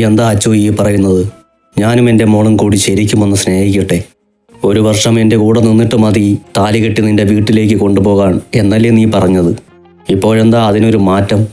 എന്താ അച്ചു ഈ പറയുന്നത്? ഞാനും എന്റെ മോളും കൂടി ശരിക്കും ഒന്ന് സ്നേഹിക്കട്ടെ. ഒരു വർഷം എന്റെ കൂടെ നിന്നിട്ട് മതി താലി കെട്ടി നിന്റെ വീട്ടിലേക്ക് കൊണ്ടുപോകാൻ എന്നല്ലേ നീ പറഞ്ഞത്. ഇപ്പോഴെന്താ അതിനൊരു മാറ്റം?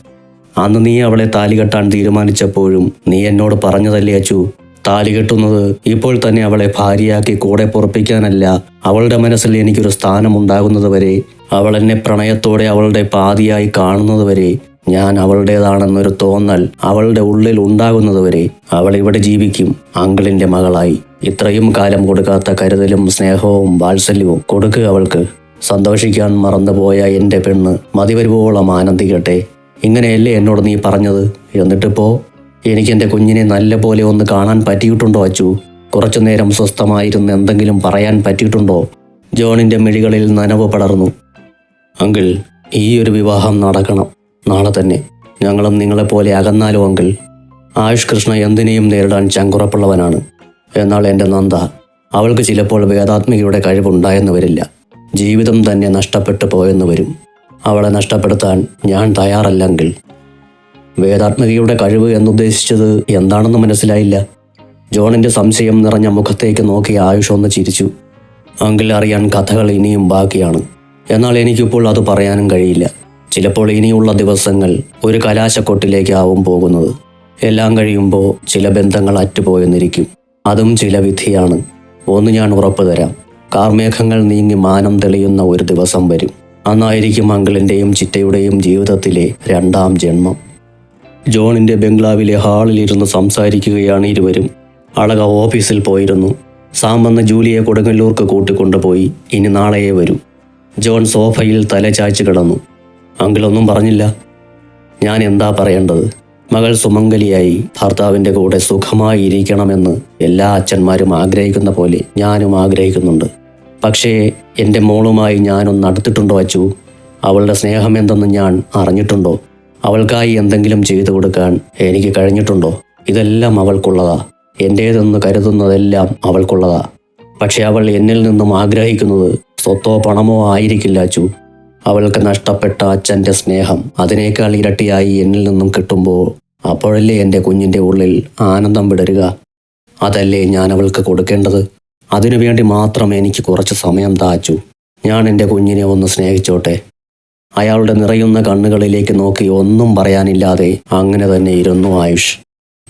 അന്ന് നീ അവളെ താലി കെട്ടാൻ തീരുമാനിച്ചപ്പോഴും നീ എന്നോട് പറഞ്ഞതല്ലേ അച്ചു? താലി കെട്ടുന്നത് ഇപ്പോൾ തന്നെ അവളെ ഭാര്യയാക്കി കൂടെ പുറപ്പിക്കാനല്ല അവളുടെ മനസ്സിൽ എനിക്കൊരു സ്ഥാനമുണ്ടാകുന്നത് വരെ അവൾ എന്നെ പ്രണയത്തോടെ അവളുടെ പാതിയായി കാണുന്നത് വരെ ഞാൻ അവളുടേതാണെന്നൊരു തോന്നൽ അവളുടെ ഉള്ളിൽ ഉണ്ടാകുന്നത് വരെ അവൾ ഇവിടെ ജീവിക്കും അങ്കിളിന്റെ മകളായി. ഇത്രയും കാലം കൊടുക്കാത്ത കരുതലും സ്നേഹവും വാത്സല്യവും കൊടുക്കുക അവൾക്ക്. സന്തോഷിക്കാൻ മറന്നുപോയ എന്റെ പെണ്ണ് മതിവരുവോളം ആനന്ദിക്കട്ടെ. ഇങ്ങനെയല്ലേ എന്നോട് നീ പറഞ്ഞത്? എന്നിട്ടിപ്പോ എനിക്ക് എന്റെ കുഞ്ഞിനെ നല്ല പോലെ ഒന്ന് കാണാൻ പറ്റിയിട്ടുണ്ടോ അച്ചു? കുറച്ചു നേരം സ്വസ്ഥമായിരുന്ന് എന്തെങ്കിലും പറയാൻ പറ്റിയിട്ടുണ്ടോ? ജോണിന്റെ മിഴികളിൽ നനവ് പടർന്നു. അങ്കിൾ ഈ ഒരു വിവാഹം നടക്കണം. നാളെ തന്നെ ഞങ്ങളും നിങ്ങളെപ്പോലെ അകന്നാലോ അങ്കിൾ. ആയുഷ് കൃഷ്ണ എന്തിനേയും നേരിടാൻ ചങ്കുറപ്പുള്ളവനാണ്. എന്നാൽ എന്റെ നന്ദ അവൾക്ക് ചിലപ്പോൾ വേദാത്മികയുടെ കഴിവുണ്ടായെന്ന് വരില്ല. ജീവിതം തന്നെ നഷ്ടപ്പെട്ടു പോയെന്ന് വരും. അവളെ നഷ്ടപ്പെടുത്താൻ ഞാൻ തയ്യാറല്ലെങ്കിൽ വേദാത്മികയുടെ കഴിവ് എന്നുദ്ദേശിച്ചത് എന്താണെന്ന് മനസ്സിലായില്ല. ജോണിന്റെ സംശയം നിറഞ്ഞ മുഖത്തേക്ക് നോക്കി ആയുഷ് ഒന്ന് ചിരിച്ചു. അങ്കിൾ അറിയാൻ കഥകൾ ഇനിയും ബാക്കിയാണ്. എന്നാൽ എനിക്കിപ്പോൾ അത് പറയാനും കഴിയില്ല. ചിലപ്പോൾ ഇനിയുള്ള ദിവസങ്ങൾ ഒരു കലാശക്കൊട്ടിലേക്കാവും പോകുന്നത്. എല്ലാം കഴിയുമ്പോൾ ചില ബന്ധങ്ങൾ അറ്റുപോയെന്നിരിക്കും. അതും ചില വിധിയാണ്. ഒന്ന് ഞാൻ ഉറപ്പു തരാം. കാർമേഘങ്ങൾ നീങ്ങി മാനം തെളിയുന്ന ഒരു ദിവസം വരും. അന്നായിരിക്കും അങ്കിളിന്റെയും ചിറ്റയുടെയും ജീവിതത്തിലെ രണ്ടാം ജന്മം. ജോണിന്റെ ബംഗ്ലാവിലെ ഹാളിലിരുന്ന് സംസാരിക്കുകയാണ് ഇരുവരും. അളക ഓഫീസിൽ പോയിരുന്നു. സാമെന്ന് ജൂലിയെ കൊടുങ്ങല്ലൂർക്ക് കൂട്ടിക്കൊണ്ടുപോയി. ഇനി നാളെയേ വരൂ. ജോൺ സോഫയിൽ തല ചായ്ച്ചു കിടന്നു. അങ്കിളൊന്നും പറഞ്ഞില്ല. ഞാൻ എന്താ പറയേണ്ടത്? മകൾ സുമംഗലിയായി ഭർത്താവിന്റെ കൂടെ സുഖമായി ഇരിക്കണമെന്ന് എല്ലാ അച്ഛന്മാരും ആഗ്രഹിക്കുന്ന പോലെ ഞാനും ആഗ്രഹിക്കുന്നുണ്ട്. പക്ഷേ എന്റെ മോളുമായി ഞാനൊന്ന് അടുത്തിട്ടുണ്ടോ അച്ചു? അവളുടെ സ്നേഹം എന്തെന്ന് ഞാൻ അറിഞ്ഞിട്ടുണ്ടോ? അവൾക്കായി എന്തെങ്കിലും ചെയ്തു കൊടുക്കാൻ എനിക്ക് കഴിഞ്ഞിട്ടുണ്ടോ? ഇതെല്ലാം അവൾക്കുള്ളതാ. എന്റേതെന്ന് കരുതുന്നതെല്ലാം അവൾക്കുള്ളതാ. പക്ഷെ അവൾ എന്നിൽ നിന്നും ആഗ്രഹിക്കുന്നത് സ്വത്തോ പണമോ ആയിരിക്കില്ല അച്ചു. അവൾക്ക് നഷ്ടപ്പെട്ട അച്ഛന്റെ സ്നേഹം അതിനേക്കാൾ ഇരട്ടിയായി എന്നിൽ നിന്നും കിട്ടുമ്പോൾ അപ്പോഴല്ലേ എന്റെ കുഞ്ഞിന്റെ ഉള്ളിൽ ആനന്ദം വിടരുക? അതല്ലേ ഞാൻ അവൾക്ക് കൊടുക്കേണ്ടത്? അതിനുവേണ്ടി മാത്രം എനിക്ക് കുറച്ച് സമയം താച്ചു ഞാൻ എന്റെ കുഞ്ഞിനെ ഒന്ന് സ്നേഹിച്ചോട്ടെ. അയാളുടെ നിറയുന്ന കണ്ണുകളിലേക്ക് നോക്കി ഒന്നും പറയാനില്ലാതെ അങ്ങനെ തന്നെ ഇരുന്നു ആയുഷ്.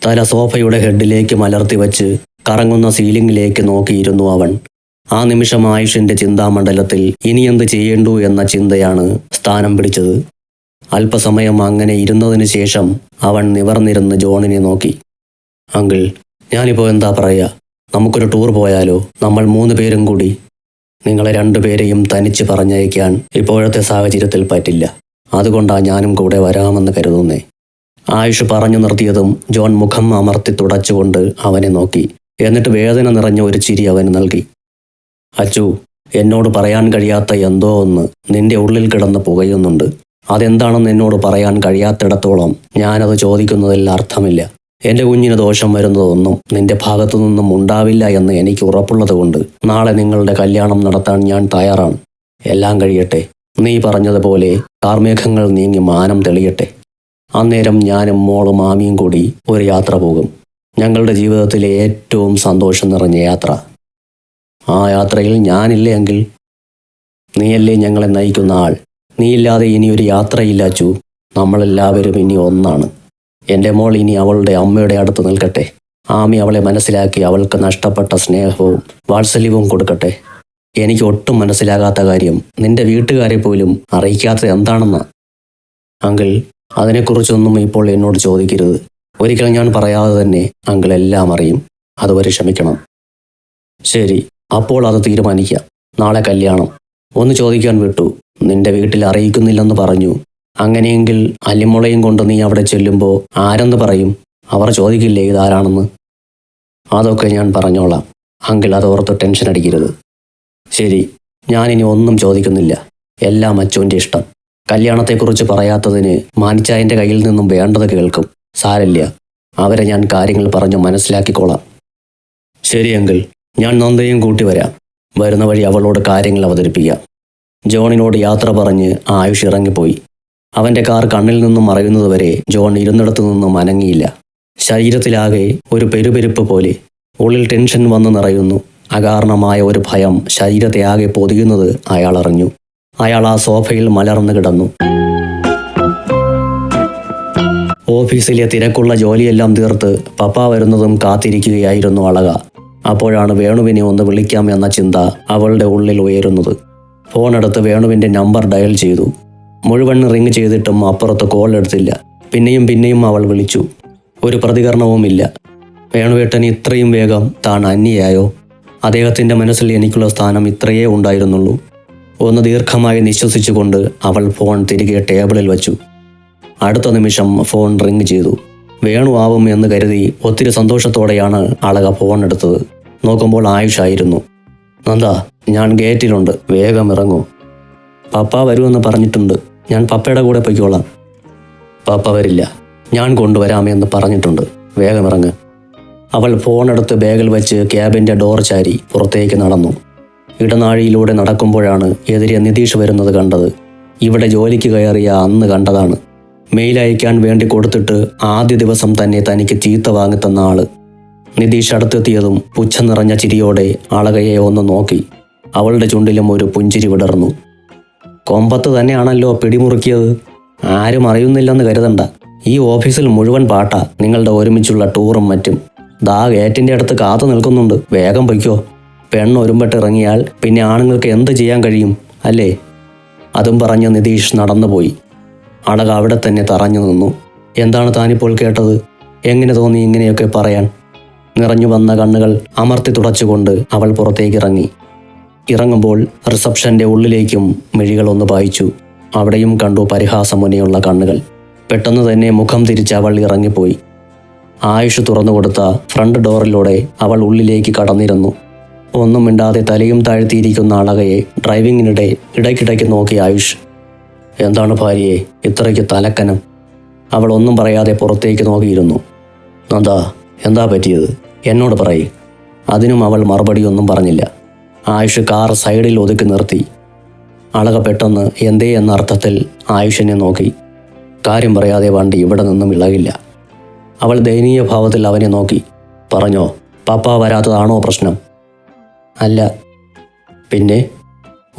തല സോഫയുടെ ഹെഡിലേക്ക് മലർത്തി വച്ച് കറങ്ങുന്ന സീലിംഗിലേക്ക് നോക്കിയിരുന്നു അവൻ. ആ നിമിഷം ആയുഷിന്റെ ചിന്താമണ്ഡലത്തിൽ ഇനി എന്ത് ചെയ്യേണ്ടു എന്ന ചിന്തയാണ് സ്ഥാനം പിടിച്ചത്. അല്പസമയം അങ്ങനെ ഇരുന്നതിന് ശേഷം അവൻ നിവർന്നിരുന്ന് ജോണിനെ നോക്കി. അങ്കിൾ ഞാനിപ്പോൾ എന്താ പറയുക നമുക്കൊരു ടൂർ പോയാലോ? നമ്മൾ മൂന്ന് പേരും കൂടി. നിങ്ങളെ രണ്ടുപേരെയും തനിച്ച് പറഞ്ഞയക്കാൻ ഇപ്പോഴത്തെ സാഹചര്യത്തിൽ പറ്റില്ല. അതുകൊണ്ടാ ഞാനും കൂടെ വരാമെന്ന് കരുതുന്നേ. ആയുഷ് പറഞ്ഞു നിർത്തിയതും ജോൺ മുഖം അമർത്തി തുടച്ചുകൊണ്ട് അവനെ നോക്കി. എന്നിട്ട് വേദന നിറഞ്ഞ ഒരു ചിരി അവന് നൽകി. അച്ചു എന്നോട് പറയാൻ കഴിയാത്ത എന്തോ ഒന്ന് നിന്റെ ഉള്ളിൽ കിടന്ന് പുകയുന്നുണ്ട്. അതെന്താണെന്ന് എന്നോട് പറയാൻ കഴിയാത്തിടത്തോളം ഞാനത് ചോദിക്കുന്നതിൽ അർത്ഥമില്ല. എന്റെ കുഞ്ഞിന് ദോഷം വരുന്നതൊന്നും നിന്റെ ഭാഗത്തു നിന്നും ഉണ്ടാവില്ല എന്ന് എനിക്ക് ഉറപ്പുള്ളതുകൊണ്ട് നാളെ നിങ്ങളുടെ കല്യാണം നടത്താൻ ഞാൻ തയ്യാറാണ്. എല്ലാം കഴിയട്ടെ. നീ പറഞ്ഞതുപോലെ കാർമേഘങ്ങൾ നീങ്ങി മാനം തെളിയട്ടെ. അന്നേരം ഞാനും മോളും മാമിയും കൂടി ഒരു യാത്ര പോകും. ഞങ്ങളുടെ ജീവിതത്തിലെ ഏറ്റവും സന്തോഷം നിറഞ്ഞ യാത്ര. ആ യാത്രയിൽ ഞാനില്ലേ എങ്കിൽ നീയല്ലേ ഞങ്ങളെ നയിക്കുന്ന ആൾ. നീയില്ലാതെ ഇനി ഒരു യാത്രയില്ല ചു നമ്മളെല്ലാവരും ഇനി ഒന്നാണ്. എന്റെ മോൾ ഇനി അവളുടെ അമ്മയുടെ അടുത്ത് നിൽക്കട്ടെ. ആമി അവളെ മനസ്സിലാക്കി അവൾക്ക് നഷ്ടപ്പെട്ട സ്നേഹവും വാത്സല്യവും കൊടുക്കട്ടെ. എനിക്ക് ഒട്ടും മനസ്സിലാകാത്ത കാര്യം നിന്റെ വീട്ടുകാരെ പോലും അറിയിക്കാത്തത് എന്താണെന്ന? അങ്കിൾ അതിനെക്കുറിച്ചൊന്നും ഇപ്പോൾ എന്നോട് ചോദിക്കരുത്. ഒരിക്കൽ ഞാൻ പറയാതെ തന്നെ അങ്കിൾ എല്ലാം അറിയും. അതുവരെ ക്ഷമിക്കണം. ശരി. അപ്പോൾ അത് തീരുമാനിക്കാം. നാളെ കല്യാണം. ഒന്ന് ചോദിക്കാൻ വിട്ടു. നിന്റെ വീട്ടിൽ അറിയിക്കുന്നില്ലെന്ന് പറഞ്ഞു. അങ്ങനെയെങ്കിൽ അല്ലിമുളയും കൊണ്ട് നീ അവിടെ ചെല്ലുമ്പോൾ ആരെന്ന് പറയും? അവർ ചോദിക്കില്ലേ ഇതാരാണെന്ന്? അതൊക്കെ ഞാൻ പറഞ്ഞോളാം. അങ്കിൾ അതോർത്ത് ടെൻഷൻ അടിക്കരുത്. ശരി ഞാനിനി ഒന്നും ചോദിക്കുന്നില്ല. എല്ലാം അച്ചുവിന്റെ ഇഷ്ടം. കല്യാണത്തെക്കുറിച്ച് പറയാത്തതിന് മാനിച്ചായന്റെ കയ്യിൽ നിന്നും വേണ്ടത് കേൾക്കും. സാരല്ല അവരെ ഞാൻ കാര്യങ്ങൾ പറഞ്ഞു മനസ്സിലാക്കിക്കോളാം. ശരി അങ്കിൾ. ഞാൻ നന്ദയും കൂട്ടി വരാം. വരുന്ന വഴി അവളോട് കാര്യങ്ങൾ അവതരിപ്പിക്കാം ജോണിനോട് യാത്ര പറഞ്ഞ് ആയുഷ് ഇറങ്ങിപ്പോയി. അവന്റെ കാർ കണ്ണിൽ നിന്നും മറയുന്നതുവരെ ജോൺ ഇരുന്നിടത്തു നിന്നും അനങ്ങിയില്ല. ശരീരത്തിലാകെ ഒരു പെരുപെരുപ്പ് പോലെ ഉള്ളിൽ ടെൻഷൻ വന്ന് നിറയുന്നു. അകാരണമായ ഒരു ഭയം ശരീരത്തെ ആകെ പൊതിയുന്നത് അയാൾ അറിഞ്ഞു. അയാൾ ആ സോഫയിൽ മലർന്നു കിടന്നു. ഓഫീസിലെ തിരക്കുള്ള ജോലിയെല്ലാം തീർത്ത് പപ്പ വരുന്നതും കാത്തിരിക്കുകയായിരുന്നു അളക. അപ്പോഴാണ് വേണുവിനെ ഒന്ന് വിളിക്കാം എന്ന ചിന്ത അവളുടെ ഉള്ളിൽ ഉയരുന്നത്. ഫോണെടുത്ത് വേണുവിന്റെ നമ്പർ ഡയൽ ചെയ്തു. മുഴുവൻ റിങ് ചെയ്തിട്ടും അപ്പുറത്ത് കോൾ എടുത്തില്ല. പിന്നെയും പിന്നെയും അവൾ വിളിച്ചു. ഒരു പ്രതികരണവുമില്ല. വേണുവേട്ടൻ ഇത്രയും വേഗം താൻ അന്യയായോ അദ്ദേഹത്തിന്റെ മനസ്സിൽ എനിക്കുള്ള സ്ഥാനം ഇത്രയേ ഉണ്ടായിരുന്നുള്ളൂ. ഒന്ന് ദീർഘമായി നിശ്വസിച്ചുകൊണ്ട് അവൾ ഫോൺ തിരികെ ടേബിളിൽ വച്ചു. അടുത്ത നിമിഷം ഫോൺ റിങ് ചെയ്തു. വേണു ആവും എന്ന് കരുതി ഒത്തിരി സന്തോഷത്തോടെയാണ് അളക ഫോൺ എടുത്തത്. നോക്കുമ്പോൾ ആയുഷായിരുന്നു. നന്ദ ഞാൻ ഗേറ്റിലുണ്ട്. വേഗം ഇറങ്ങൂ. പപ്പ വരുമെന്ന് പറഞ്ഞിട്ടുണ്ട്. ഞാൻ പപ്പയുടെ കൂടെ പൊയ്ക്കോളാം. പപ്പ വരില്ല. ഞാൻ കൊണ്ടുവരാമെന്ന് പറഞ്ഞിട്ടുണ്ട്. വേഗം ഇറങ്ങ്. അവൾ ഫോണെടുത്ത് ബാഗിൽ വെച്ച് ക്യാബിന്റെ ഡോർ ചാരി പുറത്തേക്ക് നടന്നു. ഇടനാഴിയിലൂടെ നടക്കുമ്പോഴാണ് എതിരെ നിതീഷ് വരുന്നത് കണ്ടത്. ഇവിടെ ജോലിക്ക് കയറിയ അന്ന് കണ്ടതാണ്. മെയിൽ അയക്കാൻ വേണ്ടി കൊടുത്തിട്ട് ആദ്യ ദിവസം തന്നെ തനിക്ക് ചീത്ത വാങ്ങിത്തന്ന ആൾ. നിതീഷ് അടുത്തെത്തിയതും പുച്ഛം നിറഞ്ഞ ചിരിയോടെ ആളകയെ ഒന്ന് നോക്കി. അവളുടെ ചുണ്ടിലും ഒരു പുഞ്ചിരി വിടർന്നു. കൊമ്പത്ത് തന്നെയാണല്ലോ പിടിമുറുക്കിയത്. ആരും അറിയുന്നില്ലെന്ന് കരുതണ്ട. ഈ ഓഫീസിൽ മുഴുവൻ പാട്ടാ നിങ്ങളുടെ ഒരുമിച്ചുള്ള ടൂറും മറ്റും. ദാ ഗേറ്റിന്റെ അടുത്ത് കാത്തു നിൽക്കുന്നുണ്ട്. വേഗം പൊയ്ക്കോ. പെണ്ണ് ഒരുമ്പെട്ട് ഇറങ്ങിയാൽ പിന്നെ ആണുങ്ങൾക്ക് എന്ത് ചെയ്യാൻ കഴിയും അല്ലേ? അതും പറഞ്ഞ് നിതീഷ് നടന്നുപോയി. അടക അവിടെ തന്നെ തറഞ്ഞു നിന്നു. എന്താണ് താനിപ്പോൾ കേട്ടത്? എങ്ങനെ തോന്നി ഇങ്ങനെയൊക്കെ പറയാൻ? നിറഞ്ഞു വന്ന കണ്ണുകൾ അമർത്തി തുടച്ചുകൊണ്ട് അവൾ പുറത്തേക്ക് ഇറങ്ങി ഇറങ്ങുമ്പോൾ റിസപ്ഷന്റെ ഉള്ളിലേക്കും മിഴികളൊന്ന് പായിച്ചു. അവിടെയും കണ്ടു പരിഹാസമുനയുള്ള കണ്ണുകൾ. പെട്ടെന്ന് തന്നെ മുഖം തിരിച്ച് അവൾ ഇറങ്ങിപ്പോയി. ആയുഷ് തുറന്നുകൊടുത്ത ഫ്രണ്ട് ഡോറിലൂടെ അവൾ ഉള്ളിലേക്ക് കടന്നിരുന്നു. ഒന്നും മിണ്ടാതെ തലയും താഴ്ത്തിയിരിക്കുന്ന അളകയെ ഡ്രൈവിങ്ങിനിടെ ഇടയ്ക്കിടയ്ക്ക് നോക്കി ആയുഷ്. എന്താണ് ഭാര്യയെ? ഇത്രയ്ക്ക് തലക്കനം. അവൾ ഒന്നും പറയാതെ പുറത്തേക്ക് നോക്കിയിരുന്നു. നന്ദ എന്താ പറ്റിയത്? എന്നോട് പറയ്. അതിനും അവൾ മറുപടിയൊന്നും പറഞ്ഞില്ല. ആയുഷ് കാർ സൈഡിൽ ഒതുക്കി നിർത്തി. അളക പെട്ടെന്ന് എന്തേ എന്ന അർത്ഥത്തിൽ ആയുഷിനെ നോക്കി. കാര്യം പറയാതെ വണ്ടി ഇവിടെ നിന്നും ഇളകില്ല. അവൾ ദയനീയ ഭാവത്തിൽ അവനെ നോക്കി. പറഞ്ഞോ പപ്പ വരാത്തതാണോ പ്രശ്നം? അല്ല. പിന്നെ?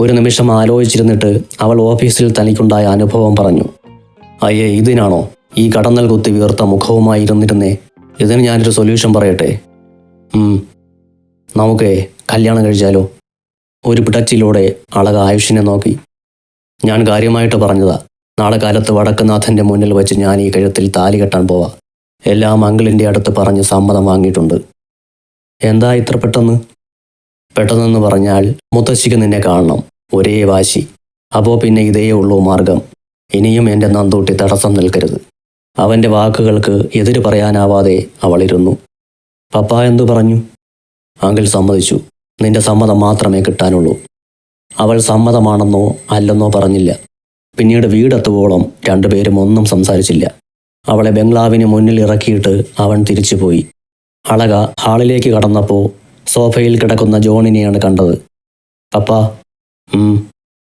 ഒരു നിമിഷം ആലോചിച്ചിരുന്നിട്ട് അവൾ ഓഫീസിൽ തനിക്കുണ്ടായ അനുഭവം പറഞ്ഞു. അയ്യേ ഇതിനാണോ? ഈ കടന്നൽ കുത്തി വീർത്ത മുഖവുമായി ഇരുന്നിരുന്നേ ഇതിന് ഞാനൊരു സൊല്യൂഷൻ പറയട്ടെ? നമുക്ക് കല്യാണം കഴിച്ചാലോ? ഒരു പിടച്ചിലൂടെ അളക ആയുഷിനെ നോക്കി. ഞാൻ കാര്യമായിട്ട് പറഞ്ഞതാ. നാളെ കാലത്ത് വടക്കുനാഥന്റെ മുന്നിൽ വെച്ച് ഞാൻ ഈ കഴുത്തിൽ താലി കെട്ടാൻ പോവാ. എല്ലാം അങ്കിളിന്റെ അടുത്ത് പറഞ്ഞ് സമ്മതം വാങ്ങിയിട്ടുണ്ട്. എന്താ ഇത്ര പെട്ടെന്ന്? പെട്ടെന്നെന്ന് പറഞ്ഞാൽ മുത്തശ്ശിക്ക് നിന്നെ കാണണം. ഒരേ വാശി. അപ്പോൾ പിന്നെ ഇതേ ഉള്ളൂ മാർഗം. ഇനിയും എന്റെ നന്തൂട്ടി തടസ്സം നിൽക്കരുത്. അവന്റെ വാക്കുകൾക്ക് എതിര് പറയാനാവാതെ അവളിരുന്നു. പപ്പ എന്തു പറഞ്ഞു? അങ്കിൾ സമ്മതിച്ചു. നിന്റെ സമ്മതം മാത്രമേ കിട്ടാനുള്ളൂ. അവൾ സമ്മതമാണെന്നോ അല്ലെന്നോ പറഞ്ഞില്ല. പിന്നീട് വീടെത്തുവോളം രണ്ടുപേരും ഒന്നും സംസാരിച്ചില്ല. അവളെ ബംഗ്ലാവിന് മുന്നിൽ ഇറക്കിയിട്ട് അവൻ തിരിച്ചുപോയി. അളക ഹാളിലേക്ക് കടന്നപ്പോൾ സോഫയിൽ കിടക്കുന്ന ജോണിനെയാണ് കണ്ടത്. പപ്പ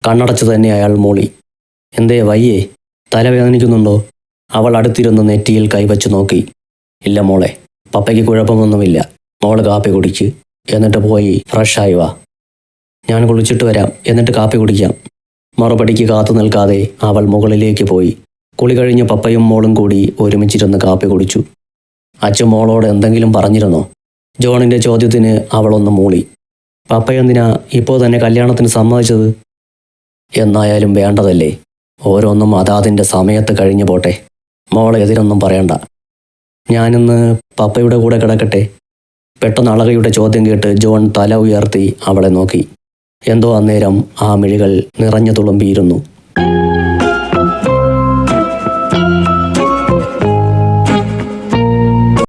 കണ്ണടച്ചു തന്നെ അയാൾ മൂളി. എന്തേ വയ്യേ? തലവേദനിക്കുന്നുണ്ടോ? അവൾ അടുത്തിരുന്ന് നെറ്റിയിൽ കൈവച്ച് നോക്കി. ഇല്ല മോളെ പപ്പയ്ക്ക് കുഴപ്പമൊന്നുമില്ല. മോൾ കാപ്പി കുടിച്ച്. എന്നിട്ട് പോയി ഫ്രഷായി വാ. ഞാൻ കുളിച്ചിട്ട് വരാം. എന്നിട്ട് കാപ്പി കുടിക്കാം. മറുപടിക്ക് കാത്തു നിൽക്കാതെ അവൾ മുകളിലേക്ക് പോയി. കുളി കഴിഞ്ഞ് പപ്പയും മോളും കൂടി ഒരുമിച്ചിരുന്ന് കാപ്പി കുടിച്ചു. അച്ഛൻ മോളോട് എന്തെങ്കിലും പറഞ്ഞിരുന്നോ? ജോണിന്റെ ചോദ്യത്തിന് അവളൊന്ന് മൂളി. പപ്പ എന്തിനാ ഇപ്പോൾ തന്നെ കല്യാണത്തിന് സമ്മതിച്ചത്? എന്നായാലും വേണ്ടതല്ലേ. ഓരോന്നും അതാതിന്റെ സമയത്ത് കഴിഞ്ഞു പോട്ടെ. മോളെ എതിരൊന്നും പറയണ്ട. ഞാനിന്ന് പപ്പയുടെ കൂടെ കിടക്കട്ടെ. പെട്ടെന്ന് അളകയുടെ ചോദ്യം കേട്ട് ജോൺ തല ഉയർത്തി അവളെ നോക്കി. എന്തോ അന്നേരം ആ മിഴികൾ നിറഞ്ഞു തുളുമ്പിയിരുന്നു.